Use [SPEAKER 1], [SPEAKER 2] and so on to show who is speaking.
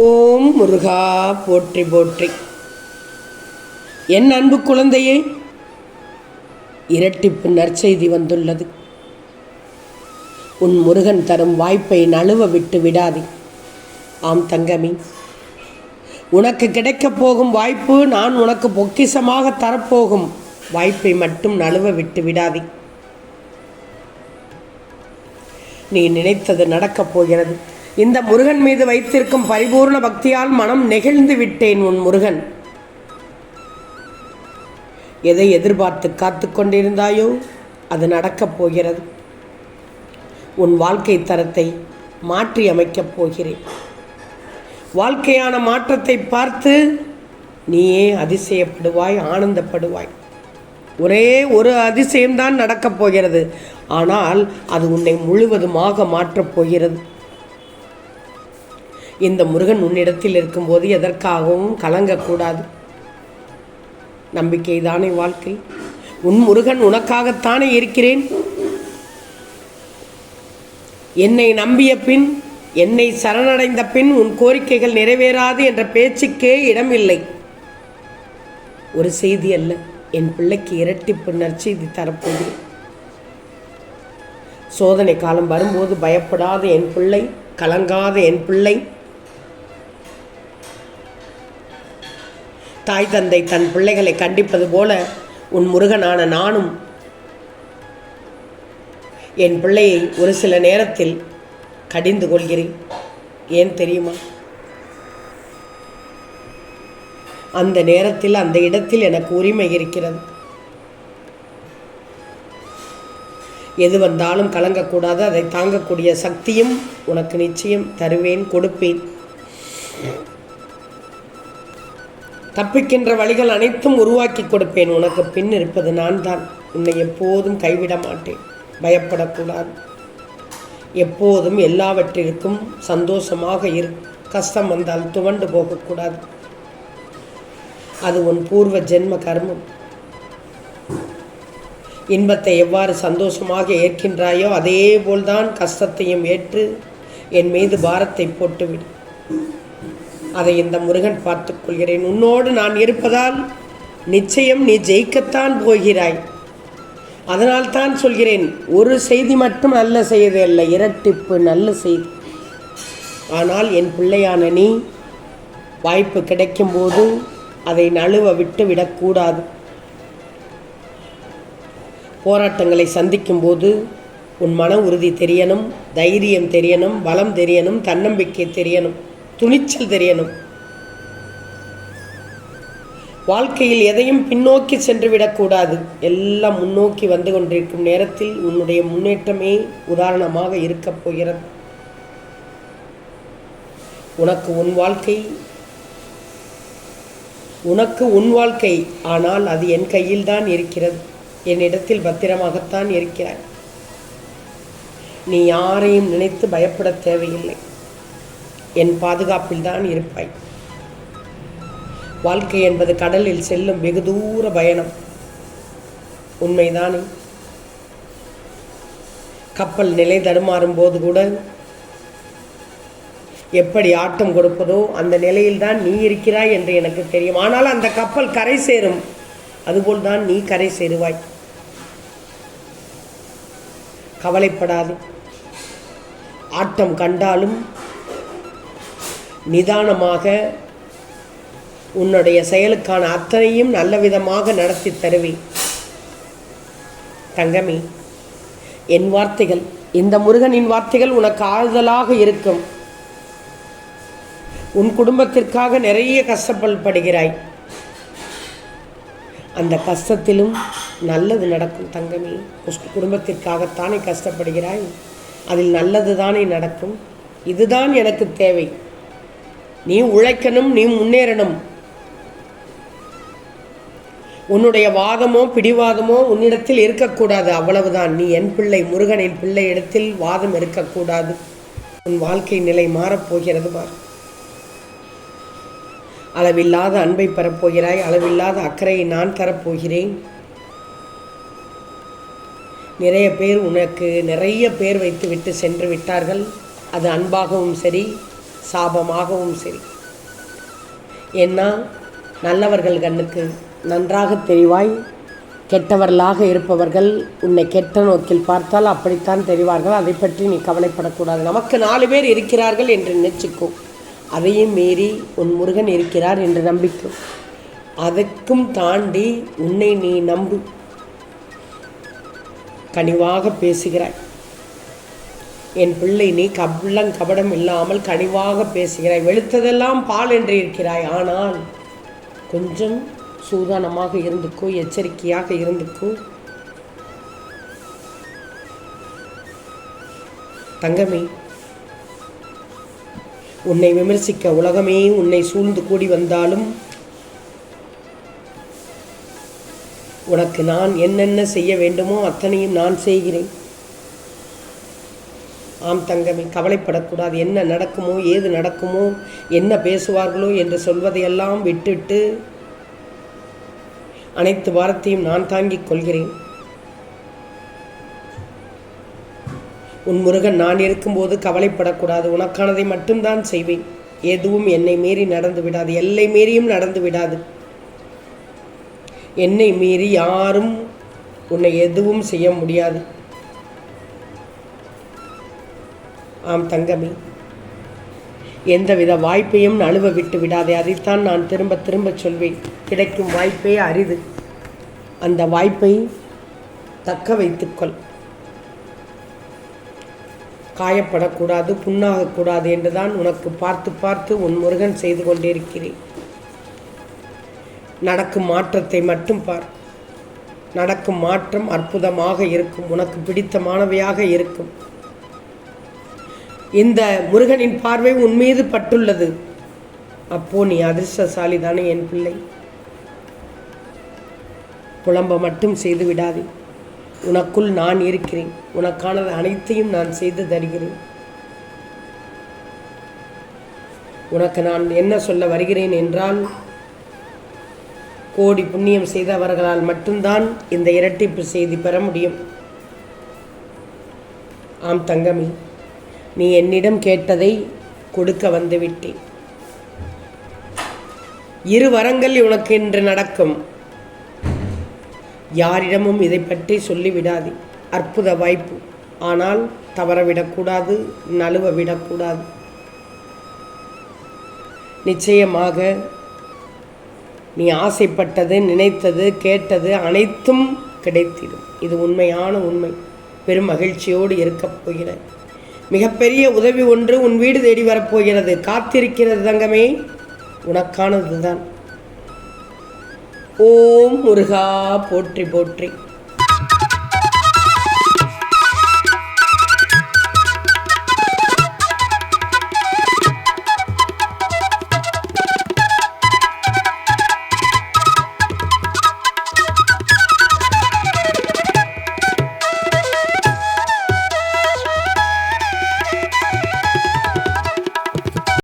[SPEAKER 1] ஓம் முருகா போற்றி போற்றி. என் அன்பு குழந்தையே இரட்டிப்பு நற்செய்தி வந்துள்ளது. உன் முருகன் தரும் வாய்ப்பை நழுவ விட்டு விடாதே. ஆம் தங்கமி உனக்கு கிடைக்கப் போகும் வாய்ப்பு நான் உனக்கு பொக்கிஷமாக தரப்போகும் வாய்ப்பை மட்டும் நழுவ விட்டு விடாதே. நீ நினைத்தது நடக்கப் போகிறது. இந்த முருகன் மீது வைத்திருக்கும் பரிபூர்ண பக்தியால் மனம் நெகிழ்ந்து விட்டேன் உன் முருகன். எதை எதிர்பார்த்து காத்து கொண்டிருந்தாயோ அது நடக்கப் போகிறது. உன் வாழ்க்கை தரத்தை மாற்றி அமைக்கப் போகிறேன். வாழ்க்கையான மாற்றத்தை பார்த்து நீயே அதிசயப்படுவாய் ஆனந்தப்படுவாய். ஒரே ஒரு அதிசயம்தான் நடக்கப் போகிறது. ஆனால் அது உன்னை முழுவதுமாக மாற்றப் போகிறது. இந்த முருகன் உன்னிடத்தில் இருக்கும்போது எதற்காகவும் கலங்கக்கூடாது. நம்பிக்கைதானே வாழ்க்கை? உன் முருகன் உனக்காகத்தானே இருக்கிறேன். என்னை நம்பிய பின் என்னை சரணடைந்த பின் உன் கோரிக்கைகள் நிறைவேறாது என்ற பேச்சுக்கே இடமில்லை. ஒரு செய்தி அல்ல என் பிள்ளைக்கு இரட்டிப்பு நற்செய்தி தரப்போகிறேன். சோதனை காலம் வரும்போது பயப்படாத என் பிள்ளை கலங்காத என் பிள்ளை தாய் தந்தை தன் பிள்ளைகளை கண்டிப்பது போல உன் முருகனான நானும் என் பிள்ளையை ஒரு சில நேரத்தில் கடிந்து கொள்கிறேன். ஏன் தெரியுமா? அந்த நேரத்தில் அந்த இடத்தில் எனக்கு உரிமை இருக்கிறது. எது வந்தாலும் கலங்கக்கூடாது அதை தாங்கக்கூடிய சக்தியும் உனக்கு நிச்சயம் தருவேன் கொடுப்பேன். தப்பிக்கின்ற வழிகள் அனைத்தும் உருவாக்கி கொடுப்பேன். உனக்கு பின் இருப்பது நான் தான் உன்னை எப்போதும் கைவிட மாட்டேன். பயப்படக்கூடாது. எப்போதும் எல்லாவற்றிற்கும் சந்தோஷமாக இரு. கஷ்டம் வந்தால் துவண்டு போகக்கூடாது. அது உன் பூர்வ ஜென்ம கர்மம். இன்பத்தை எவ்வாறு சந்தோஷமாக ஏற்கின்றாயோ அதே போல்தான் கஷ்டத்தையும் ஏற்று என் மீது பாரத்தை போட்டுவிடு. அதை இந்த முருகன் பார்த்துக் கொள்கிறேன். உன்னோடு நான் இருப்பதால் நிச்சயம் நீ ஜெயிக்கத்தான் போகிறாய். அதனால் தான் சொல்கிறேன் ஒரு செய்தி மட்டும் நல்ல செய்தி அல்ல இரட்டிப்பு நல்ல செய்தி. ஆனால் என் பிள்ளையான நீ வாய்ப்பு கிடைக்கும்போது அதை நழுவ விட்டு விடக்கூடாது. போராட்டங்களை சந்திக்கும்போது உன் மன உறுதி தெரியணும் தைரியம் தெரியணும் பலம் தெரியணும் தன்னம்பிக்கை தெரியணும். துணிச்சல் தெரியணும். வாழ்க்கையில் எதையும் பின்னோக்கி சென்று விடக்கூடாது. எல்லாம் முன்னோக்கி வந்து கொண்டிருக்கும் நேரத்தில் உன்னுடைய முன்னேற்றமே உதாரணமாக இருக்கப் போகிறது. உனக்கு உன் வாழ்க்கை உனக்கு உன் வாழ்க்கை ஆனால் அது என் கையில் தான் இருக்கிறது. என்னிடத்தில் பத்திரமாகத்தான் இருக்கிறாய். நீ யாரையும் நினைத்து பயப்பட தேவையில்லை. என் பாதுகாப்பில் தான் இருப்பாய். வாழ்க்கை என்பது கடலில் செல்லும் வெகு தூர பயணம். உண்மைதானே? கப்பல் நிலை தடுமாறும் போது கூட எப்படி ஆட்டம் கொடுப்பதோ அந்த நிலையில் தான் நீ இருக்கிறாய் என்று எனக்கு தெரியும். ஆனால் அந்த கப்பல் கரை சேரும். அதுபோல் தான் நீ கரை சேருவாய். கவலைப்படாது. ஆட்டம் கண்டாலும் நிதானமாக உன்னுடைய செயலுக்கான அத்தனையும் நல்ல விதமாக நடத்தி தருவேன் தங்கமி என் வார்த்தைகள் இந்த முருகனின் வார்த்தைகள் உனக்கு ஆறுதலாக இருக்கும். உன் குடும்பத்திற்காக நிறைய கஷ்டப்படுகிறாய் அந்த கஷ்டத்திலும் நல்லது நடக்கும் தங்கமி. குடும்பத்திற்காகத்தானே கஷ்டப்படுகிறாய்? அதில் நல்லது தானே நடக்கும். இதுதான் எனக்கு தேவை. நீ உழைக்கணும் நீ முன்னேறணும். உன்னுடைய வாதமோ பிடிவாதமோ உன்னிடத்தில் இருக்கக்கூடாது. அவ்வளவுதான். நீ என் பிள்ளை முருகனின் பிள்ளை இடத்தில் வாதம் இருக்கக்கூடாது. உன் வாழ்க்கை நிலை மாறப்போகிறது பார். அளவில்லாத அன்பை பெறப்போகிறாய். அளவில்லாத அக்கறையை நான் தரப்போகிறேன். நிறைய பேர் உனக்கு நிறைய பேர் வைத்து விட்டு சென்று விட்டார்கள். அது அன்பாகவும் சரி சாபமாகவும் சரி. ஏன்னா நல்லவர்கள் கண்ணுக்கு நன்றாக தெரிவாய் கெட்டவர்களாக இருப்பவர்கள் உன்னை கெட்ட நோக்கில் பார்த்தால் அப்படித்தான் தெரிவார்கள். அதை பற்றி நீ கவலைப்படக்கூடாது. நமக்கு நாலு பேர் இருக்கிறார்கள் என்று நினைச்சுக்கும் அதையும் மீறி உன் முருகன் இருக்கிறார் என்று நம்பிக்கும் அதற்கும் தாண்டி உன்னை நீ நம்பு. கனிவாக பேசுகிறாய். என் பிள்ளை நீ கள்ளம் கபடம் இல்லாமல் கனிவாக பேசுகிறாய். வெளுத்ததெல்லாம் பால் என்று இருக்கிறாய். ஆனால் கொஞ்சம் சூதானமாக இருந்துக்கோ எச்சரிக்கையாக இருந்துக்கோ. தங்கமே உன்னை விமர்சிக்க உலகமே உன்னை சூழ்ந்து கூடி வந்தாலும் உனக்கு நான் என்னென்ன செய்ய வேண்டுமோ அத்தனையும் நான் செய்கிறேன். ஆம் தங்கமே கவலைப்படக்கூடாது. என்ன நடக்குமோ ஏது நடக்குமோ என்ன பேசுவார்களோ என்று சொல்வதையெல்லாம் விட்டுட்டு அனைத்து வாரத்தையும் நான் தாங்கிக் கொள்கிறேன். உன் முருகன் நான் இருக்கும்போது கவலைப்படக்கூடாது. உனக்கானதை மட்டும்தான் செய்வேன். எதுவும் என்னை மீறி நடந்து விடாது. எல்லை மீறியும் நடந்து விடாது. என்னை மீறி யாரும் உன்னை எதுவும் செய்ய முடியாது. ஆம் தங்கமே. எந்தவித வாய்ப்பையும் நழுவ விட்டு விடாதே அதைத்தான் நான் திரும்ப திரும்ப சொல்வேன். கிடைக்கும் வாய்ப்பே அரிது. அந்த வாய்ப்பை தக்க வைத்துக்கொள். காயப்படக்கூடாது புண்ணாகக்கூடாது என்றுதான் உனக்கு பார்த்து பார்த்து உன் முருகன் செய்து கொண்டிருக்கிறேன். நடக்கும் மாற்றத்தை மட்டும் பார். நடக்கும் மாற்றம் அற்புதமாக இருக்கும் உனக்கு பிடித்தமானவையாக இருக்கும். இந்த முருகனின் பார்வை உன் மீது பட்டுள்ளது. அப்போ நீ அதிர்ஷ்டசாலி தானே என் பிள்ளை. புலம்ப மட்டும் செய்து விடாதே. உனக்குள் நான் இருக்கிறேன். உனக்கானது அனைத்தையும் நான் செய்து தருகிறேன். உனக்கு நான் என்ன சொல்ல வருகிறேன் என்றால் கோடி புண்ணியம் செய்தவர்களால் மட்டும்தான் இந்த இரட்டிப்பு செய்தி பெற முடியும். ஆம் தங்கமே நீ என்னிடம் கேட்டதை கொடுக்க வந்துவிட்டேன். இரு வரங்கள் உனக்கு இன்று நடக்கும். யாரிடமும் இதை பற்றி சொல்லிவிடாது. அற்புத வாய்ப்பு. ஆனால் தவறவிடக்கூடாது நழுவ விடக்கூடாது நிச்சயமாக நீ ஆசைப்பட்டது நினைத்தது கேட்டது அனைத்தும் கிடைத்திடும். இது உண்மையான உண்மை. பெரும் மகிழ்ச்சியோடு இருக்கப் போகிறது மிகப்பெரிய உதவி ஒன்று உன் வீடு தேடி வரப்போகிறது. காத்திருக்கிறது தங்கமே உனக்கானதுதான். ஓம் முருகா போற்றி போற்றி.